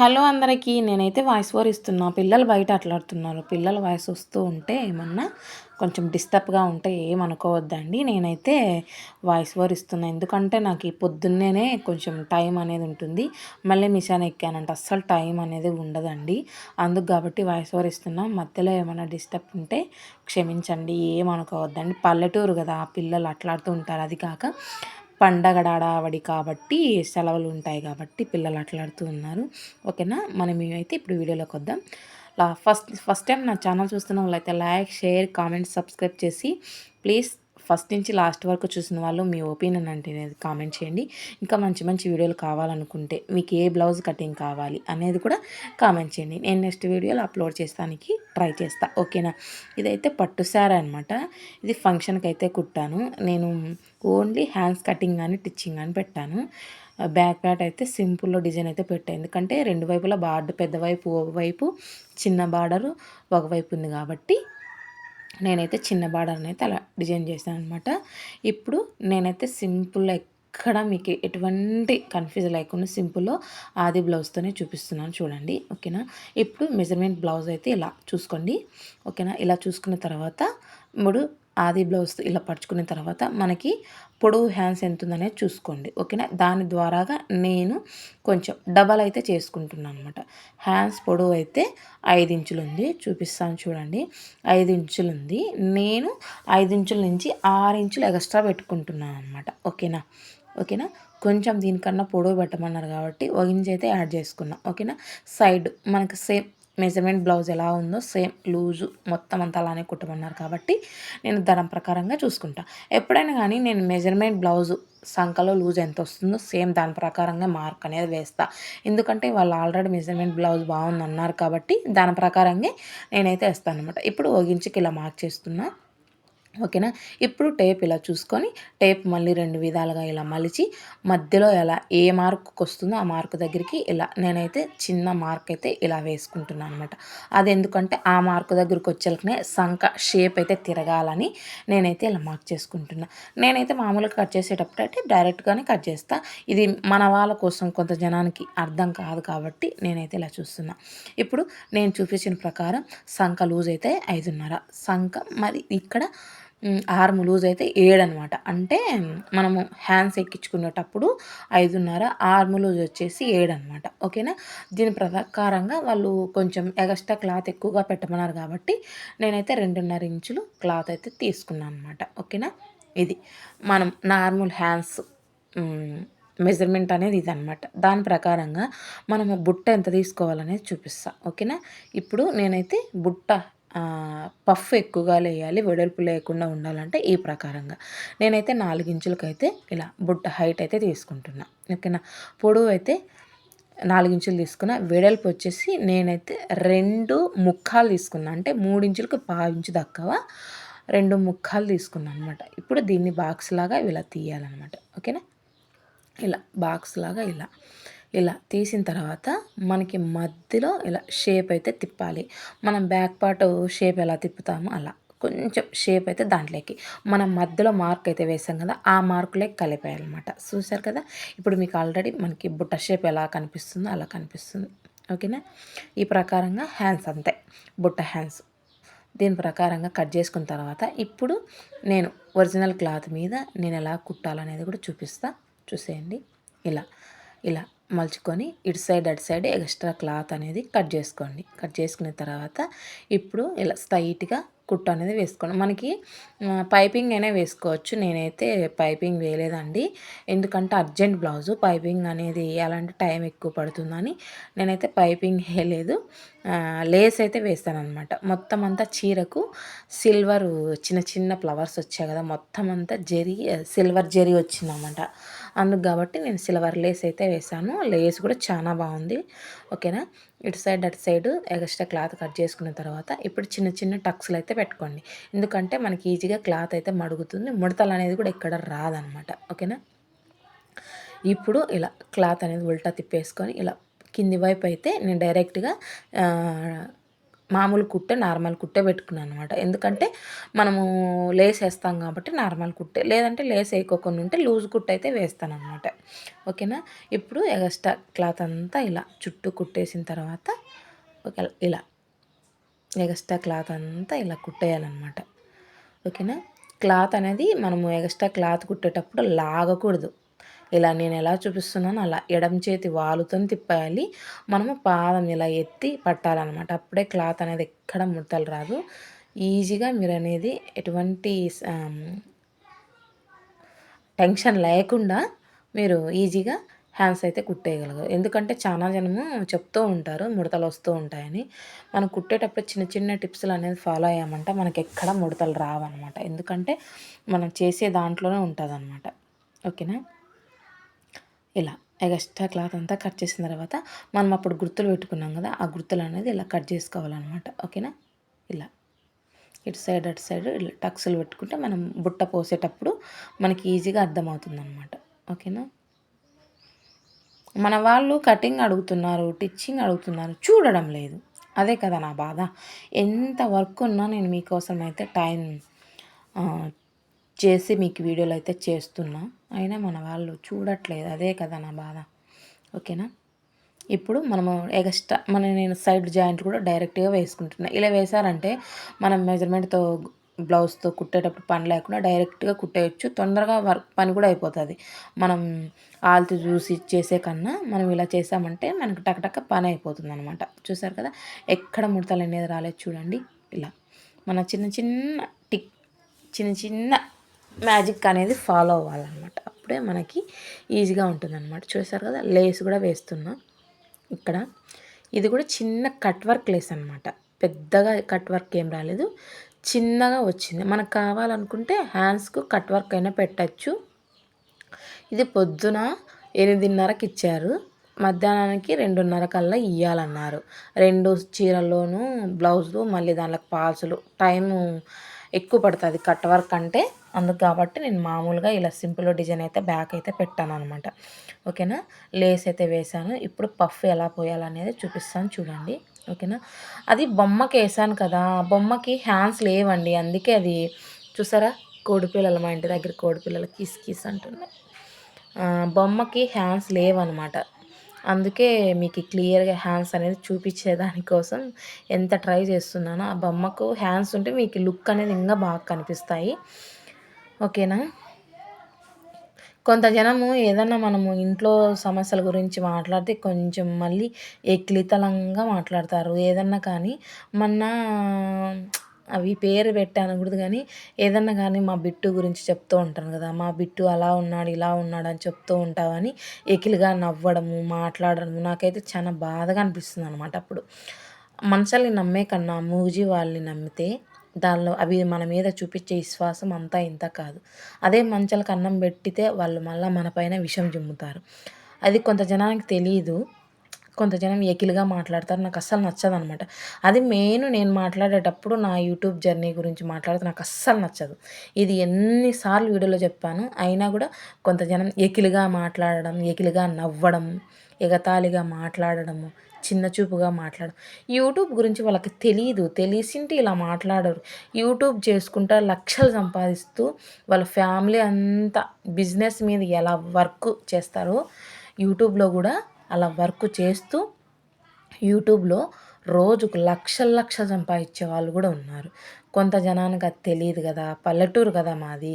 Hello అందరికీ నేనైతే voice over ఇస్తున్నా. పిల్లలు బయట అట్లాడుతున్నారు. పిల్లల వాయిస్ వస్తూ ఉంటే ఏమన్నా కొంచెం డిస్టర్బ్గా ఉంటే ఏమనుకోవద్దండి. నేనైతే వాయిస్ ఓవర్ ఇస్తున్నా. ఎందుకంటే నాకు ఈ పొద్దున్నేనే కొంచెం టైం అనేది ఉంటుంది. మళ్ళీ మిషన్ ఎక్కానంటే అస్సలు టైం అనేది ఉండదండి. అందుకు కాబట్టి వాయిస్ ఓవర్ ఇస్తున్నా. మధ్యలో ఏమైనా డిస్టర్బ్ ఉంటే క్షమించండి. ఏమనుకోవద్దండి. పల్లెటూరు కదా పిల్లలు అట్లాడుతూ ఉంటారు. అది కాక పండగ డాడావడి కాబట్టి సెలవులు ఉంటాయి కాబట్టి పిల్లలు అట్లాడుతూ ఉన్నారు ఓకేనా? మనం మేమైతే ఇప్పుడు వీడియోలోకి వద్దాం. ఫస్ట్ ఫస్ట్ టైం నా ఛానల్ చూస్తున్న వాళ్ళైతే లైక్ షేర్ కామెంట్ సబ్స్క్రైబ్ చేసి ప్లీజ్ ఫస్ట్ నుంచి లాస్ట్ వరకు చూసిన వాళ్ళు మీ ఒపీనియన్ అంటే కామెంట్ చేయండి. ఇంకా మంచి మంచి వీడియోలు కావాలనుకుంటే మీకు ఏ బ్లౌజ్ కటింగ్ కావాలి అనేది కూడా కామెంట్ చేయండి. నేను నెక్స్ట్ వీడియోలో అప్లోడ్ చేస్తానికి ట్రై చేస్తా. ఓకేనా? ఇదైతే పట్టు శారీ అనమాట ఇది ఫంక్షన్కి అయితే కుట్టాను. నేను ఓన్లీ హ్యాండ్స్ కటింగ్ కానీ టిచ్చింగ్ కానీ పెట్టాను. బ్యాక్ ప్యాట్ అయితే సింపుల్లో డిజైన్ అయితే పెట్టాను ఎందుకంటే రెండు వైపులా బార్డర్ పెద్ద వైపు ఒకవైపు చిన్న బార్డరు ఒకవైపు ఉంది కాబట్టి నేనైతే చిన్న బార్డర్ని అయితే అలా డిజైన్ చేశాను అనమాట ఇప్పుడు నేనైతే సింపుల్ ఎక్కడ మీకు ఎటువంటి కన్ఫ్యూజ్ లేకుండా సింపుల్లో ఆది బ్లౌజ్తోనే చూపిస్తున్నాను చూడండి ఓకేనా? ఇప్పుడు మెజర్మెంట్ బ్లౌజ్ అయితే ఇలా చూసుకోండి ఓకేనా? ఇలా చూసుకున్న తర్వాత ఇప్పుడు ఆది బ్లౌజ్ ఇలా పరుచుకున్న తర్వాత మనకి పొడవు హ్యాండ్స్ ఎంత ఉందనేది చూసుకోండి. ఓకేనా? దాని ద్వారాగా నేను కొంచెం డబల్ అయితే చేసుకుంటున్నాను అనమాట హ్యాండ్స్ పొడవు అయితే ఐదు ఇంచులు ఉంది. చూపిస్తాను చూడండి. ఐదు ఇంచులు ఉంది. నేను ఐదు ఇంచుల నుంచి ఆరు ఇంచులు ఎక్స్ట్రా పెట్టుకుంటున్నాను అనమాట ఓకేనా? ఓకేనా? కొంచెం దీనికన్నా పొడవు పెట్టమన్నారు కాబట్టి ఒక ఇంచ్ అయితే యాడ్ చేసుకున్నాను ఓకేనా? సైడ్ మనకు సేమ్ మెజర్మెంట్ బ్లౌజ్ ఎలా ఉందో సేమ్ లూజు మొత్తం అంతా అలానే కుట్టమన్నారు కాబట్టి నేను దాని ప్రకారంగా చూసుకుంటా. ఎప్పుడైనా కానీ నేను మెజర్మెంట్ బ్లౌజు సంఖలో లూజ్ ఎంత వస్తుందో సేమ్ దాని ప్రకారంగా మార్క్ అనేది వేస్తా. ఎందుకంటే వాళ్ళు ఆల్రెడీ మెజర్మెంట్ బ్లౌజ్ బాగుంది అన్నారు కాబట్టి దాని ప్రకారంగా నేనైతే వేస్తాను అనమాట ఇప్పుడు ఒక ఇలా మార్క్ చేస్తున్నా. ఓకేనా? ఇప్పుడు టేప్ ఇలా చూసుకొని టేప్ మళ్ళీ రెండు విధాలుగా ఇలా మలిచి మధ్యలో ఎలా ఏ మార్కుకి వస్తుందో ఆ మార్కు దగ్గరికి ఇలా నేనైతే చిన్న మార్క్ అయితే ఇలా వేసుకుంటున్నాను అనమాట అది ఎందుకంటే ఆ మార్కు దగ్గరికి వచ్చేలకనే సంఖ షేప్ అయితే తిరగాలని నేనైతే ఇలా మార్క్ చేసుకుంటున్నా. నేనైతే మామూలుగా కట్ చేసేటప్పుడు అయితే డైరెక్ట్గానే కట్ చేస్తా. ఇది మన వాళ్ళ కోసం కొంత జనానికి అర్థం కాదు కాబట్టి నేనైతే ఇలా చూస్తున్నా. ఇప్పుడు నేను చూపించిన ప్రకారం సంఖ లూజ్ అయితే ఐదున్నర. సంఖ మరి ఇక్కడ ఆర్మ్ లూజ్ అయితే ఏడు అనమాట అంటే మనము హ్యాండ్స్ ఎక్కించుకునేటప్పుడు ఐదున్నర ఆర్మ్ లూజ్ వచ్చేసి ఏడు అనమాట ఓకేనా? దీని ప్రకారంగా వాళ్ళు కొంచెం ఎగస్ట్రా క్లాత్ ఎక్కువగా పెట్టమన్నారు కాబట్టి నేనైతే రెండున్నర ఇంచులు క్లాత్ అయితే తీసుకున్నాను అనమాట ఓకేనా? ఇది మనం నార్మల్ హ్యాండ్స్ మెజర్మెంట్ అనేది ఇది దాని ప్రకారంగా మనము బుట్ట ఎంత తీసుకోవాలనేది చూపిస్తా. ఓకేనా? ఇప్పుడు నేనైతే బుట్ట పఫ్ ఎక్కువగా లేయాలి వెడల్పు లేకుండా ఉండాలంటే ఈ ప్రకారంగా. నేనైతే నాలుగించులకైతే ఇలా బుట్ట హైట్ అయితే తీసుకుంటున్నా. ఓకేనా? పొడవు అయితే నాలుగించులు తీసుకున్న. వెడల్పు వచ్చేసి నేనైతే రెండు ముక్కాలు తీసుకున్నా. అంటే మూడించులకు పావించు పావు ఇంచు దక్కవ? రెండు ముక్కాలు తీసుకున్నాను అనమాట ఇప్పుడు దీన్ని బాక్స్ లాగా ఇలా తీయాలన్నమాట. ఓకేనా? ఇలా బాక్స్ లాగా ఇలా. ఇలా తీసిన తర్వాత మనకి మధ్యలో ఇలా షేప్ అయితే తిప్పాలి. మనం బ్యాక్ పార్ట్ షేప్ ఎలా తిప్పుతామో అలా. కొంచెం షేప్ అయితే దాంట్లోకి. మనం మధ్యలో మార్క్ అయితే వేసాం కదా ఆ మార్కులే కలిపేయాలన్నమాట చూసారు కదా? ఇప్పుడు మీకు ఆల్రెడీ మనకి బుట్ట షేప్ ఎలా కనిపిస్తుందో అలా కనిపిస్తుంది. ఓకేనా? ఈ ప్రకారంగా హ్యాండ్స్ అంతే. బుట్ట హ్యాండ్స్. దీని ప్రకారంగా కట్ చేసుకున్న తర్వాత ఇప్పుడు నేను ఒరిజినల్ క్లాత్ మీద నేను ఎలా కుట్టాలనేది కూడా చూపిస్తా. చూసేయండి. ఇలా ఇలా. మలుచుకొని ఇటు సైడ్ అటు సైడ్ ఎక్స్ట్రా క్లాత్ అనేది కట్ చేసుకోండి. కట్ చేసుకున్న తర్వాత ఇప్పుడు ఇలా స్ట్రైట్గా కుట్టు అనేది వేసుకోండి. మనకి పైపింగ్ అయినా వేసుకోవచ్చు. నేనైతే పైపింగ్ వేయలేదండి. ఎందుకంటే అర్జెంట్ బ్లౌజు పైపింగ్ అనేది అలాంటి టైం ఎక్కువ పడుతుందని నేనైతే పైపింగ్ వేయలేదు. లేస్ అయితే వేస్తాను అనమాట మొత్తం అంతా చీరకు సిల్వర్ చిన్న చిన్న ఫ్లవర్స్ వచ్చాయి కదా మొత్తం అంతా జరి సిల్వర్ జరి వచ్చిందన్నమాట. అందుకు కాబట్టి నేను సిల్వర్ లేస్ అయితే వేసాను లేస్ కూడా చాలా బాగుంది. ఓకేనా? ఇటు సైడ్ అటు సైడ్ ఎక్స్ట్రా క్లాత్ కట్ చేసుకున్న తర్వాత ఇప్పుడు చిన్న చిన్న టక్స్లు అయితే పెట్టుకోండి. ఎందుకంటే మనకి ఈజీగా క్లాత్ అయితే మడుగుతుంది. ముడతలు అనేది కూడా ఎక్కడ రాదనమాట. ఓకేనా? ఇప్పుడు ఇలా క్లాత్ అనేది ఉల్టా తిప్పేసుకొని ఇలా కింది వైపు అయితే నేను డైరెక్ట్గా మామూలు కుట్టే నార్మల్ కుట్టే పెట్టుకున్నాను అనమాట ఎందుకంటే మనము లేస్ వేస్తాం కాబట్టి నార్మల్ కుట్టే. లేదంటే లేస్ వేయకోకుండా ఉంటే లూజ్ కుట్ట అయితే వేస్తాను అనమాట ఓకేనా? ఇప్పుడు ఎగస్ట్రా క్లాత్ అంతా ఇలా చుట్టూ కుట్టేసిన తర్వాత ఓకే ఇలా ఎగస్ట్రా క్లాత్ అంతా ఇలా కుట్టేయాలన్నమాట. ఓకేనా? క్లాత్ అనేది మనము ఎగస్ట్రా క్లాత్ కుట్టేటప్పుడు లాగకూడదు. ఇలా నేను ఎలా చూపిస్తున్నాను అలా ఎడం చేతి వాలుతో తిప్పాలి. మనము పాదం ఇలా ఎత్తి పట్టాలన్నమాట. అప్పుడే క్లాత్ అనేది ఎక్కడ ముడతలు రాదు. ఈజీగా మీరు అనేది ఎటువంటి టెన్షన్ లేకుండా మీరు ఈజీగా హ్యాండ్స్ అయితే కుట్టేయగలరు. ఎందుకంటే చాలా జనము చెప్తూ ఉంటారు ముడతలు వస్తూ ఉంటాయని. మనం కుట్టేటప్పుడు చిన్న చిన్న టిప్స్లు అనేది ఫాలో అయ్యామంటే మనకి ఎక్కడ ముడతలు రావన్నమాట. ఎందుకంటే మనం చేసే దాంట్లోనే ఉంటుంది ఓకేనా? ఇలా ఎక్స్ట్రా క్లాత్ అంతా కట్ చేసిన తర్వాత మనం అప్పుడు గుర్తులు పెట్టుకున్నాం కదా ఆ గుర్తులు అనేది ఇలా కట్ చేసుకోవాలన్నమాట. ఓకేనా? ఇలా ఇటు సైడ్ అటు సైడ్ ఇలా టక్స్లు పెట్టుకుంటే మనం బుట్ట పోసేటప్పుడు మనకి ఈజీగా అర్థమవుతుంది అనమాట ఓకేనా? మన వాళ్ళు కటింగ్ అడుగుతున్నారు టిచ్చింగ్ అడుగుతున్నారు చూడడం లేదు. అదే కదా నా బాధ. ఎంత వర్క్ ఉన్నా నేను మీకోసం అయితే టైం చేసి మీకు వీడియోలు అయితే చేస్తున్నా. అయినా మన వాళ్ళు చూడట్లేదు. అదే కదా నా బాధ. ఓకేనా? ఇప్పుడు మనము ఎక్స్ట్రా మన నేను సైడ్ జాయింట్ కూడా డైరెక్ట్గా వేసుకుంటున్నా. ఇలా వేసారంటే మనం మెజర్మెంట్తో బ్లౌజ్తో కుట్టేటప్పుడు పని లేకుండా డైరెక్ట్గా కుట్టేయచ్చు. తొందరగా వర్క్ పని కూడా అయిపోతుంది. మనం ఆల్తి చూసి చేసే కన్నా మనం ఇలా చేసామంటే మనకు టకటక పని అయిపోతుంది అనమాట చూసారు కదా? ఎక్కడ ముడతలు అనేది రాలేదు చూడండి. ఇలా. మన చిన్న చిన్న టిక్ చిన్న చిన్న మ్యాజిక్ అనేది ఫాలో అవ్వాలన్నమాట. అప్పుడే మనకి ఈజీగా ఉంటుందన్నమాట. చూసారు కదా లేస్ కూడా వేస్తున్నా. ఇక్కడ ఇది కూడా చిన్న కట్ వర్క్ లేస్ అనమాట పెద్దగా కట్ వర్క్ ఏం రాలేదు. చిన్నగా వచ్చింది. మనకు కావాలనుకుంటే హ్యాండ్స్కు కట్ వర్క్ అయినా పెట్టచ్చు. ఇది పొద్దున ఎనిమిదిన్నరకి ఇచ్చారు. మధ్యాహ్నానికి రెండున్నర కల్లా ఇవ్వాలన్నారు రెండు చీరల్లోనూ బ్లౌజులు మళ్ళీ దాంట్లో పాల్సులు. టైము ఎక్కువ పడుతుంది కట్ వర్క్ అంటే. అందుకు కాబట్టి నేను మామూలుగా ఇలా సింపుల్ డిజైన్ అయితే బ్యాక్ అయితే పెట్టాను అనమాట. ఓకేనా? లేస్ అయితే వేసాను ఇప్పుడు పఫ్ ఎలా పోయాలనేది చూపిస్తాను చూడండి. ఓకేనా? అది బొమ్మకి వేసాను కదా. బొమ్మకి హ్యాండ్స్ లేవండి. అందుకే అది చూసారా? కోడిపిల్లలు మా ఇంటి దగ్గర కోడిపిల్లలు కిస్ కిస్ అంటున్నాయి. బొమ్మకి హ్యాండ్స్ లేవన్నమాట అందుకే మీకు క్లియర్గా హ్యాండ్స్ అనేది చూపించే దానికోసం ఎంత ట్రై చేస్తున్నానో ఆ బొమ్మకు హ్యాండ్స్ ఉంటే మీకు లుక్ అనేది ఇంకా బాగా కనిపిస్తాయి. ఓకేనా? కొంత జనము ఏదన్నా మనము ఇంట్లో సమస్యల గురించి మాట్లాడితే కొంచెం మళ్ళీ ఎక్లితలంగా మాట్లాడతారు. ఏదన్నా కానీ మొన్న అవి పేరు పెట్టనకూడదు కానీ ఏదన్నా కానీ మా బిట్టు గురించి చెప్తూ ఉంటాను కదా మా బిట్టు అలా ఉన్నాడు ఇలా ఉన్నాడు అని చెప్తూ ఉంటావని ఎకిలిగా నవ్వడము మాట్లాడడము నాకైతే చాలా బాధగా అనిపిస్తుంది అనమాట అప్పుడు. మనుషుల్ని నమ్మే కన్నా మూజీ వాళ్ళని నమ్మితే దానిలో అవి మన మీద చూపించే విశ్వాసం అంతా ఇంత కాదు. అదే మంచాలకు అన్నం పెట్టితే వాళ్ళు మళ్ళీ మన పైన విషం చిమ్ముతారు అది కొంత జనానికి తెలియదు కొంత జనం ఎకిలిగా మాట్లాడతారు. నాకు అస్సలు నచ్చదు అనమాట అది మెయిన్ నేను మాట్లాడేటప్పుడు నా యూట్యూబ్ జర్నీ గురించి మాట్లాడితే నాకు అస్సలు నచ్చదు. ఇది ఎన్నిసార్లు వీడియోలో చెప్పాను. అయినా కూడా కొంత జనం ఎకిలిగా మాట్లాడడం ఎకిలిగా నవ్వడం ఎగతాళిగా మాట్లాడడము చిన్న చూపుగా మాట్లాడడం. యూట్యూబ్ గురించి వాళ్ళకి తెలియదు తెలిసింటే ఇలా మాట్లాడరు. యూట్యూబ్ చేసుకుంటా లక్షలు సంపాదిస్తూ వాళ్ళ ఫ్యామిలీ అంతా బిజినెస్ మీద ఎలా వర్క్ చేస్తారో యూట్యూబ్లో కూడా అలా వర్క్ చేస్తూ యూట్యూబ్లో రోజుకు లక్షల లక్షలు సంపాదించే వాళ్ళు కూడా ఉన్నారు. కొంత జనానికి అది తెలియదు కదా పల్లెటూరు కదా మాది.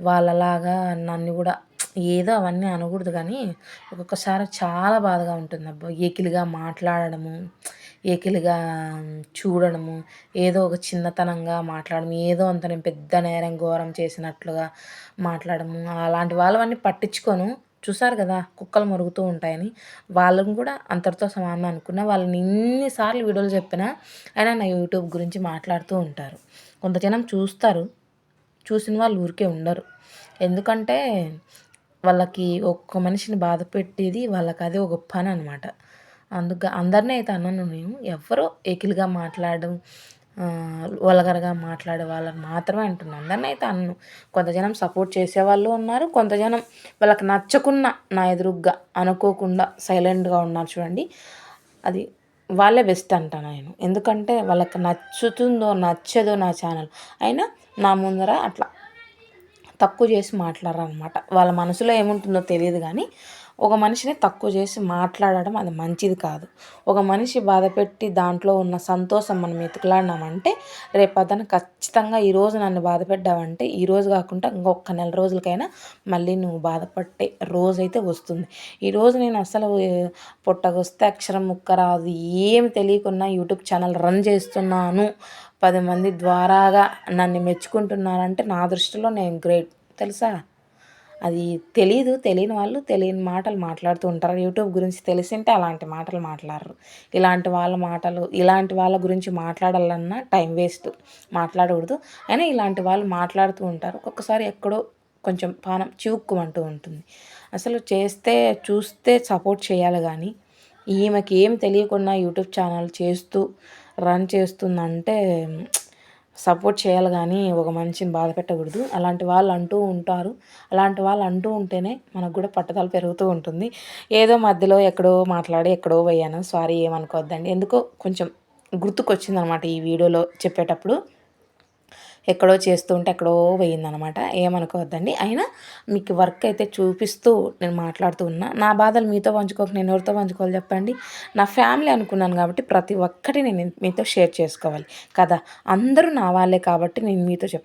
వాళ్ళలాగా నన్ను కూడా ఏదో అవన్నీ అనకూడదు కానీ ఒక్కొక్కసారి చాలా బాధగా ఉంటుంది. అబ్బా ఏకిలిగా మాట్లాడడము ఏకిలిగా చూడడము ఏదో ఒక చిన్నతనంగా మాట్లాడడం ఏదో అంత నేను పెద్ద నేరం ఘోరం చేసినట్లుగా మాట్లాడము అలాంటి వాళ్ళవన్నీ పట్టించుకోను. చూసారు కదా కుక్కలు మరుగుతూ ఉంటాయని. వాళ్ళని కూడా అంతటితో సమానం అనుకున్న వాళ్ళని ఎన్నిసార్లు వీడియోలు చెప్పినా అయినా నా యూట్యూబ్ గురించి మాట్లాడుతూ ఉంటారు. కొంత జనం చూస్తారు చూసిన వాళ్ళు ఊరికే ఉండరు. ఎందుకంటే వాళ్ళకి ఒక్క మనిషిని బాధ పెట్టేది వాళ్ళకి అదే ఒక గొప్ప అని అనమాట అందుకు అందరినీ అయితే అన్నాను నేను. ఎవరో ఎకిలిగా మాట్లాడడం వల్గర్గా మాట్లాడే వాళ్ళని మాత్రమే అంటున్నాను. అందరిని అయితే అన్ను. కొంత జనం సపోర్ట్ చేసేవాళ్ళు ఉన్నారు. కొంత జనం వాళ్ళకి నచ్చకున్న నా ఎదురుగ్గా అనుకోకుండా సైలెంట్గా ఉన్నారు చూడండి. అది వాళ్ళే బెస్ట్ అంటాను నేను. ఎందుకంటే వాళ్ళకి నచ్చుతుందో నచ్చదో నా ఛానల్ అయినా నా ముందర అట్లా తక్కువ చేసి మాట్లాడరు అనమాట వాళ్ళ మనసులో ఏముంటుందో తెలియదు కానీ ఒక మనిషిని తక్కువ చేసి మాట్లాడడం అది మంచిది కాదు. ఒక మనిషి బాధ పెట్టి దాంట్లో ఉన్న సంతోషం మనం ఎతుకులాడినామంటే రేపు అతను ఖచ్చితంగా ఈరోజు నన్ను బాధ పెట్టావంటే ఈరోజు కాకుండా ఇంకొక నెల రోజులకైనా మళ్ళీ నువ్వు బాధపడే రోజు అయితే వస్తుంది. ఈరోజు నేను అసలు పుట్టకొస్తే అక్షరం ముక్క రాదు. ఏం తెలియకుండా యూట్యూబ్ ఛానల్ రన్ చేస్తున్నాను. పది మంది ద్వారాగా నన్ను మెచ్చుకుంటున్నారంటే నా దృష్టిలో నేను గ్రేట్. తెలుసా? అది తెలియదు తెలియని వాళ్ళు తెలియని మాటలు మాట్లాడుతూ ఉంటారు. యూట్యూబ్ గురించి తెలిసింటే అలాంటి మాటలు మాట్లాడరు. ఇలాంటి వాళ్ళ మాటలు ఇలాంటి వాళ్ళ గురించి మాట్లాడాలన్నా టైం వేస్ట్. మాట్లాడకూడదు. అయినా ఇలాంటి వాళ్ళు మాట్లాడుతూ ఉంటారు. ఒక్కొక్కసారి ఎక్కడో కొంచెం పానం చివుక్కుమంటూ ఉంటుంది. అసలు చేస్తే చూస్తే సపోర్ట్ చేయాలి కానీ ఈమెకి ఏం తెలియకుండా యూట్యూబ్ ఛానల్ చేస్తూ రన్ చేస్తుందంటే సపోర్ట్ చేయాలి కానీ ఒక మనిషిని బాధ పెట్టకూడదు. అలాంటి వాళ్ళు అంటూ ఉంటారు. అలాంటి వాళ్ళు అంటూ ఉంటేనే మనకు కూడా పట్టుదల పెరుగుతూ ఉంటుంది. ఏదో మధ్యలో ఎక్కడో మాట్లాడి ఎక్కడో పోయాను. సారీ ఏమనుకోవద్దండి. ఎందుకో కొంచెం గుర్తుకొచ్చింది అనమాట ఈ వీడియోలో చెప్పేటప్పుడు. ఎక్కడో చేస్తూ ఉంటే ఎక్కడో పోయిందనమాట ఏమనుకోవద్దండి. అయినా మీకు వర్క్ అయితే చూపిస్తూ నేను మాట్లాడుతూ ఉన్నా. నా బాధలు మీతో పంచుకోక నేను ఎవరితో పంచుకోవాలి చెప్పండి. నా ఫ్యామిలీ అనుకున్నాను కాబట్టి ప్రతి ఒక్కటి నేను మీతో షేర్ చేసుకోవాలి కదా. అందరూ నా వాళ్ళే కాబట్టి నేను మీతో చెప్తాను